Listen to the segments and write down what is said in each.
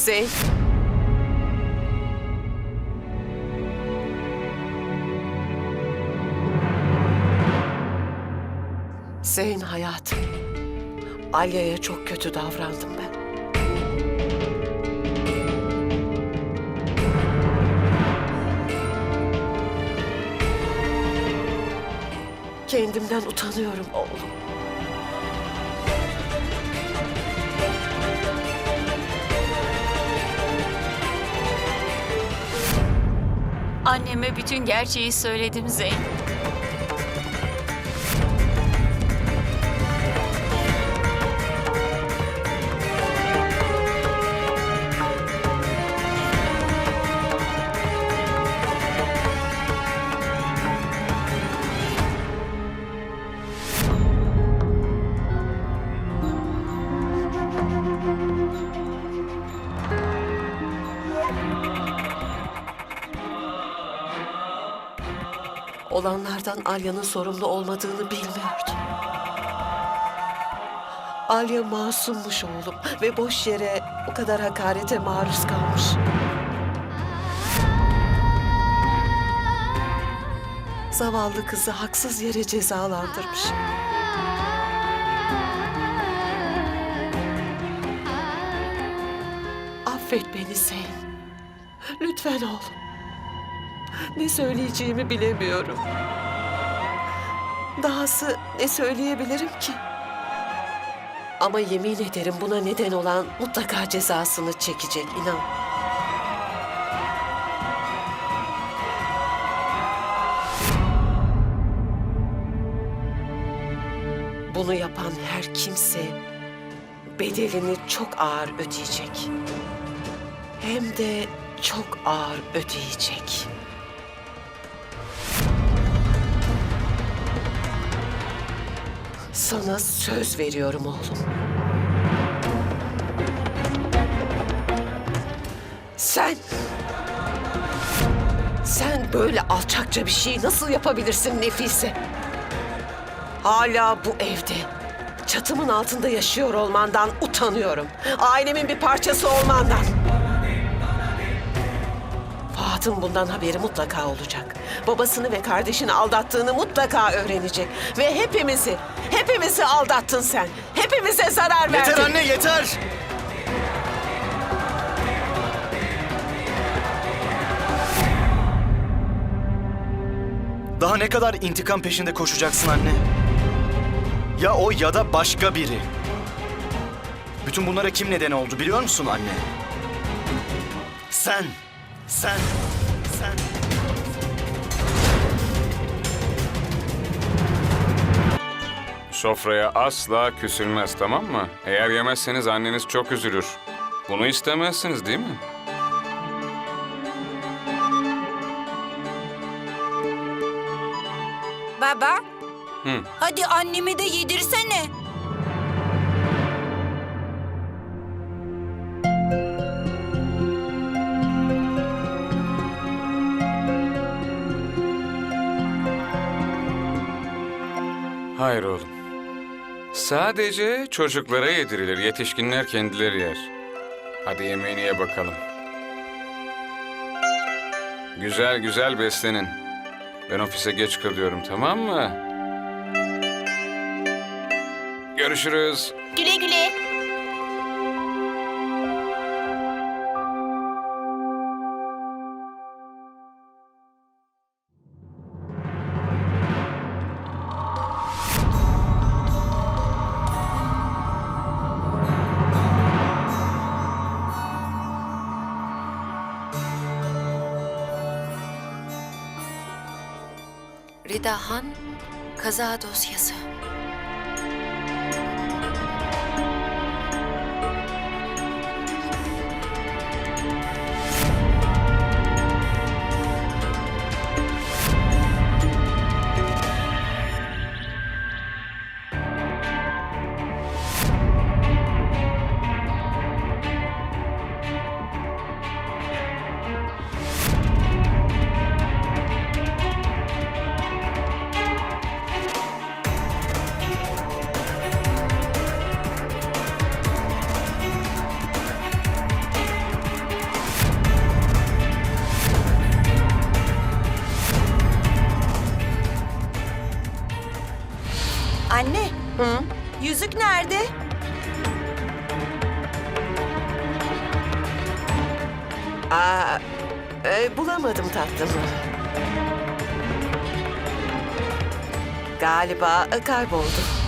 Zeyn. Zeyn hayatım. Alya'ya çok kötü davrandım ben. Kendimden utanıyorum oğlum. Anneme bütün gerçeği söyledim Zeyn. Olanlardan Alya'nın sorumlu olmadığını bilmiyordum. Alya masummuş oğlum ve boş yere o kadar hakarete maruz kalmış. Zavallı kızı haksız yere cezalandırmış. Affet beni Zeyn. Lütfen oğlum. Ne söyleyeceğimi bilemiyorum. Dahası ne söyleyebilirim ki? Ama yemin ederim buna neden olan mutlaka cezasını çekecek inan. Bunu yapan her kimse bedelini çok ağır ödeyecek. Hem de çok ağır ödeyecek. Sana söz veriyorum oğlum. Sen... Sen böyle alçakça bir şeyi nasıl yapabilirsin Nefise? Hala bu evde, çatımın altında yaşıyor olmandan utanıyorum. Ailemin bir parçası olmandan. Fuat'ın bundan haberi mutlaka olacak. Babasını ve kardeşini aldattığını mutlaka öğrenecek. Ve hepimizi, hepimizi aldattın sen. Hepimize zarar verdin. Yeter anne yeter! Daha ne kadar intikam peşinde koşacaksın anne? Ya o ya da başka biri. Bütün bunlara kim neden oldu biliyor musun anne? Sen, sen. Sofraya asla küsülmez tamam mı? Eğer yemezseniz anneniz çok üzülür. Bunu istemezsiniz değil mi? Baba. Hı. Hadi annemi de yedirsene. Hayır oğlum. Sadece çocuklara yedirilir. Yetişkinler kendileri yer. Hadi yemeğini ye bakalım. Güzel güzel beslenin. Ben ofise geç kalıyorum tamam mı? Görüşürüz. Güle güle. Rida Han kaza dosyası. Yüzük nerede? Aa, e, bulamadım tatlım. Galiba kayboldu.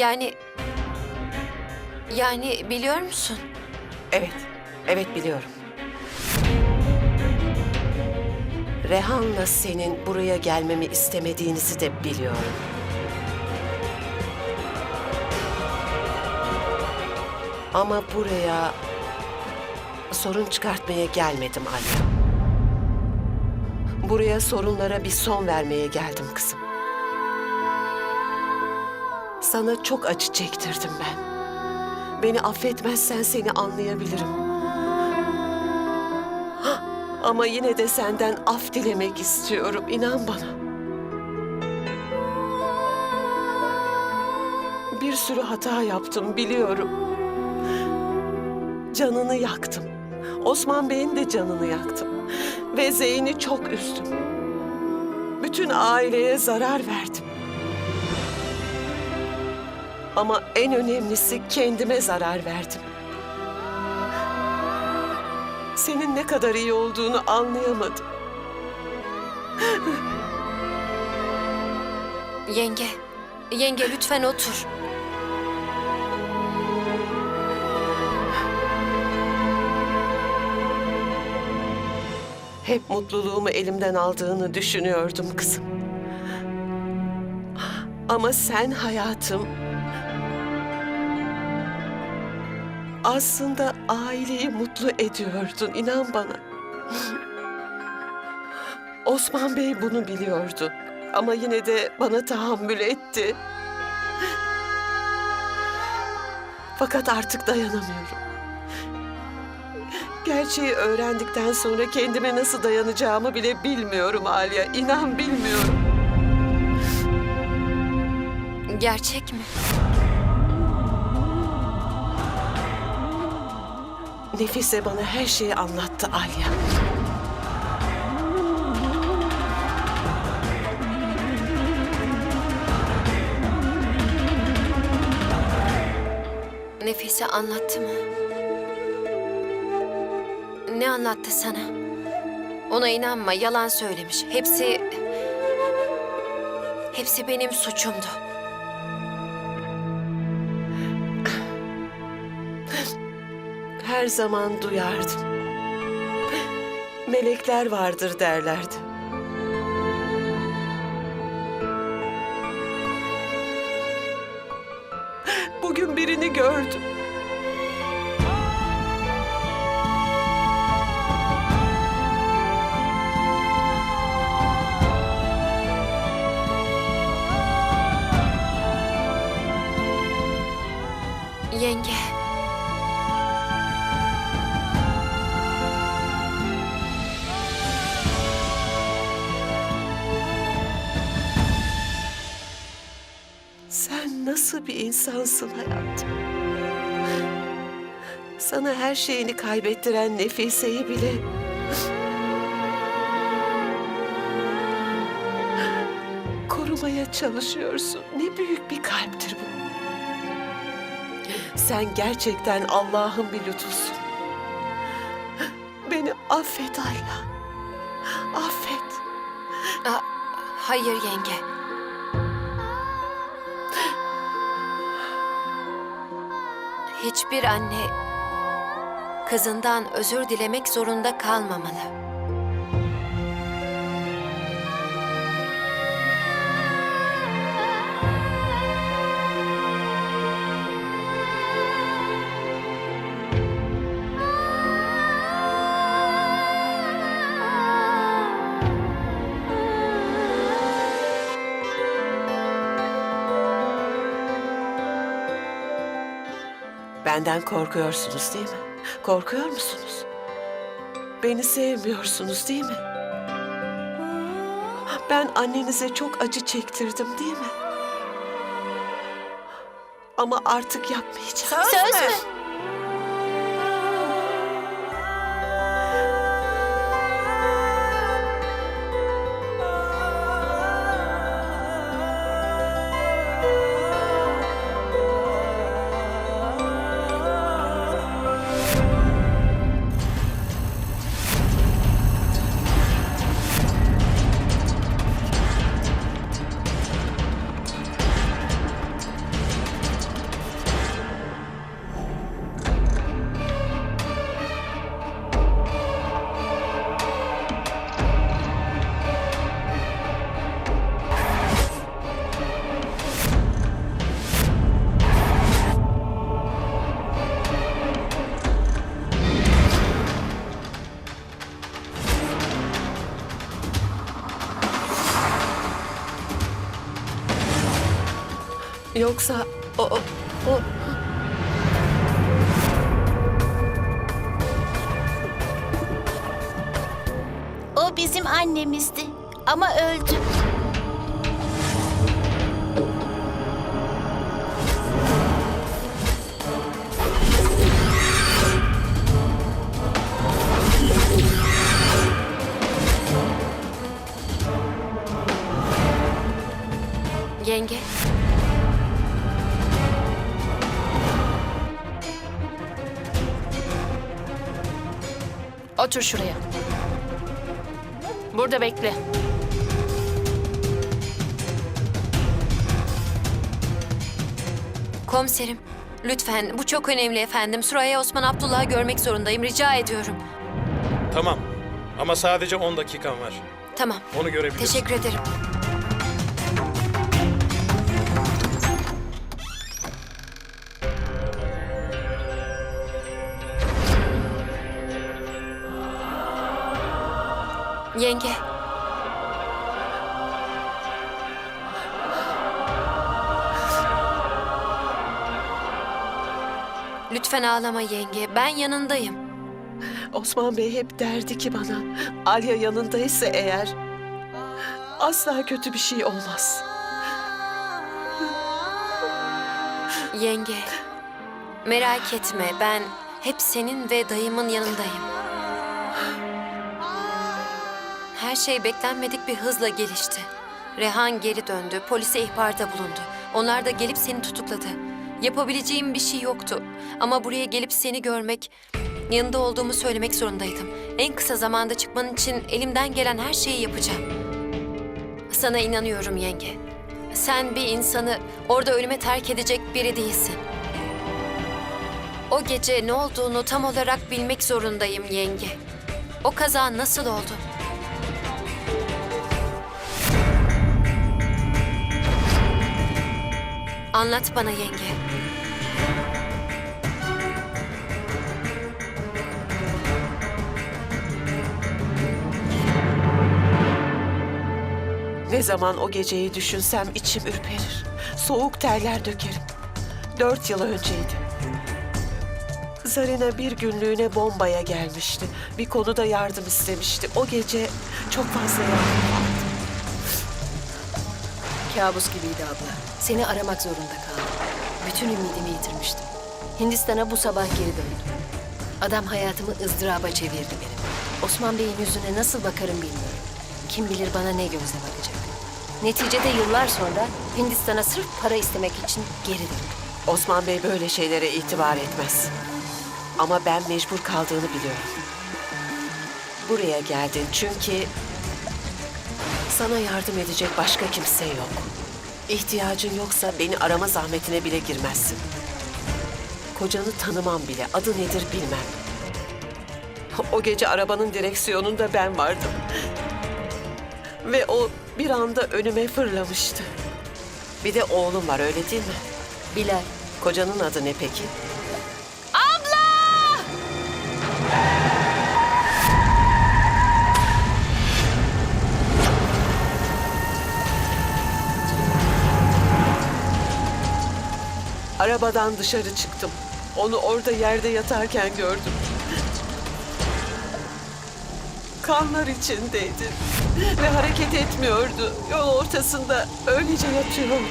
Yani... Yani biliyor musun? Evet, evet biliyorum. Rehan'la senin buraya gelmemi istemediğinizi de biliyorum. Ama buraya sorun çıkartmaya gelmedim Alya. Buraya sorunlara bir son vermeye geldim kızım. Sana çok acı çektirdim ben. Beni affetmezsen seni anlayabilirim. Ama yine de senden af dilemek istiyorum. inan bana. Bir sürü hata yaptım biliyorum. Canını yaktım. Osman Bey'in de canını yaktım. Ve Zeyn'i çok üzdüm. Bütün aileye zarar verdim. Ama en önemlisi kendime zarar verdim. Senin ne kadar iyi olduğunu anlayamadım. Yenge. Yenge lütfen otur. Hep mutluluğumu elimden aldığını düşünüyordum kızım. Ama sen hayatım aslında aileyi mutlu ediyordun inan bana. Osman Bey bunu biliyordu ama yine de bana tahammül etti. Fakat artık dayanamıyorum. Gerçeği öğrendikten sonra kendime nasıl dayanacağımı bile bilmiyorum Alya. İnan bilmiyorum. Gerçek mi? Nefise bana her şeyi anlattı Alya. Nefise anlattı mı? Ne anlattı sana? Ona inanma, yalan söylemiş. Hepsi... Hepsi benim suçumdu. Her zaman duyardım. Melekler vardır derlerdi. Bugün birini gördüm. İnsansın hayatım? Sana her şeyini kaybettiren Nefise'yi bile... korumaya çalışıyorsun. Ne büyük bir kalptir bu. Sen gerçekten Allah'ın bir lütfusun. Beni affet Allah. Affet. Aa, hayır yenge. Hiçbir anne kızından özür dilemek zorunda kalmamalı. Benden korkuyorsunuz değil mi? Korkuyor musunuz? Beni sevmiyorsunuz değil mi? Ben annenize çok acı çektirdim değil mi? Ama artık yapmayacağım. Söz mü? Yoksa o, o, o O bizim annemizdi. Ama öldü. Otur şuraya. Burada bekle. Komiserim. Lütfen bu çok önemli efendim. Suraya Osman Abdullah'ı görmek zorundayım. Rica ediyorum. Tamam. Ama sadece 10 dakikan var. Tamam. Onu görebilirsin. Teşekkür ederim. Yenge. Lütfen ağlama yenge. Ben yanındayım. Osman Bey hep derdi ki bana Alya yanındaysa eğer asla kötü bir şey olmaz. Yenge, merak etme ben hep senin ve dayımın yanındayım. Her şey beklenmedik bir hızla gelişti. Rehan geri döndü, polise ihbarda bulundu. Onlar da gelip seni tutukladı. Yapabileceğim bir şey yoktu. Ama buraya gelip seni görmek, yanında olduğumu söylemek zorundaydım. En kısa zamanda çıkman için elimden gelen her şeyi yapacağım. Sana inanıyorum yenge. Sen bir insanı orada ölüme terk edecek biri değilsin. O gece ne olduğunu tam olarak bilmek zorundayım yenge. O kaza nasıl oldu? Anlat bana yenge. Ne zaman o geceyi düşünsem içim ürperir. Soğuk terler dökerim. Dört yıl önceydi. Zarina bir günlüğüne bombaya gelmişti. Bir konuda yardım istemişti. O gece çok fazla yardım. Kabus gibiydi abla. Seni aramak zorunda kaldım. Bütün ümidimi yitirmiştim. Hindistan'a bu sabah geri döndüm. Adam hayatımı ızdıraba çevirdi benim. Osman Bey'in yüzüne nasıl bakarım bilmiyorum. Kim bilir bana ne gözle bakacak. Neticede yıllar sonra Hindistan'a sırf para istemek için geri döndüm. Osman Bey böyle şeylere itibar etmez. Ama ben mecbur kaldığını biliyorum. Buraya geldin çünkü sana yardım edecek başka kimse yok. İhtiyacın yoksa beni arama zahmetine bile girmezsin. Kocanı tanımam bile, adı nedir bilmem. O gece arabanın direksiyonunda ben vardım. Ve o bir anda önüme fırlamıştı. Bir de oğlum var öyle değil mi? Bilal, Kocanın adı ne peki? Arabadan dışarı çıktım. Onu orada yerde yatarken gördüm. Kanlar içindeydi ve hareket etmiyordu. Yol ortasında öylece yatıyordu.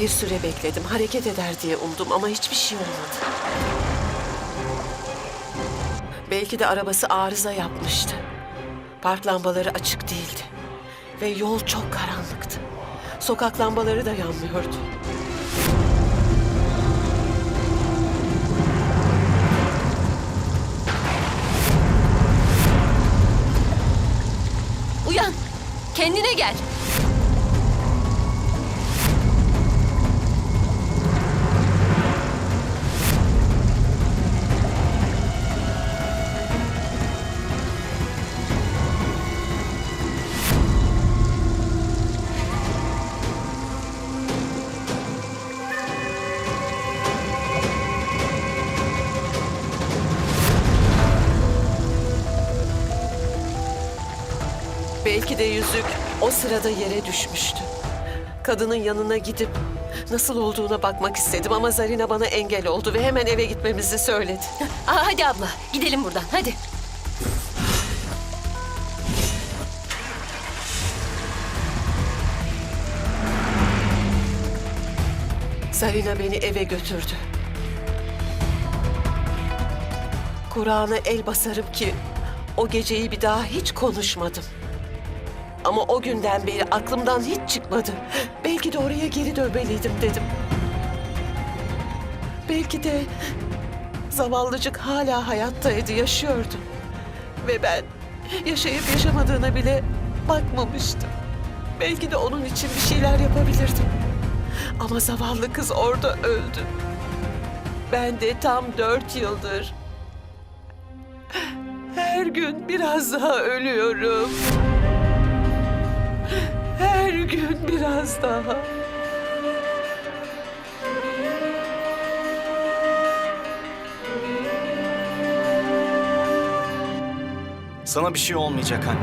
Bir süre bekledim. Hareket eder diye umdum ama hiçbir şey olmadı. Belki de arabası arıza yapmıştı. Park lambaları açık değildi. Ve yol çok karanlıktı. Sokak lambaları da yanmıyordu. Uyan! Kendine gel! Yüzük o sırada yere düşmüştü. Kadının yanına gidip nasıl olduğuna bakmak istedim ama Zarina bana engel oldu ve hemen eve gitmemizi söyledi. Aa, hadi abla gidelim buradan hadi. Zarina beni eve götürdü. Kur'an'a el basarım ki o geceyi bir daha hiç konuşmadım. Ama o günden beri aklımdan hiç çıkmadı. Belki de oraya geri dönmeliydim dedim. Belki de zavallıcık hala hayattaydı, yaşıyordu. Ve ben yaşayıp yaşamadığına bile bakmamıştım. Belki de onun için bir şeyler yapabilirdim. Ama zavallı kız orada öldü. Ben de tam dört yıldır her gün biraz daha ölüyorum. Her gün biraz daha. Sana bir şey olmayacak anne.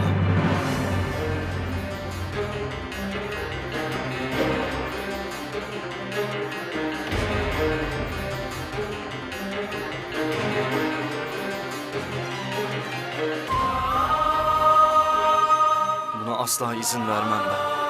Buna asla izin vermem ben.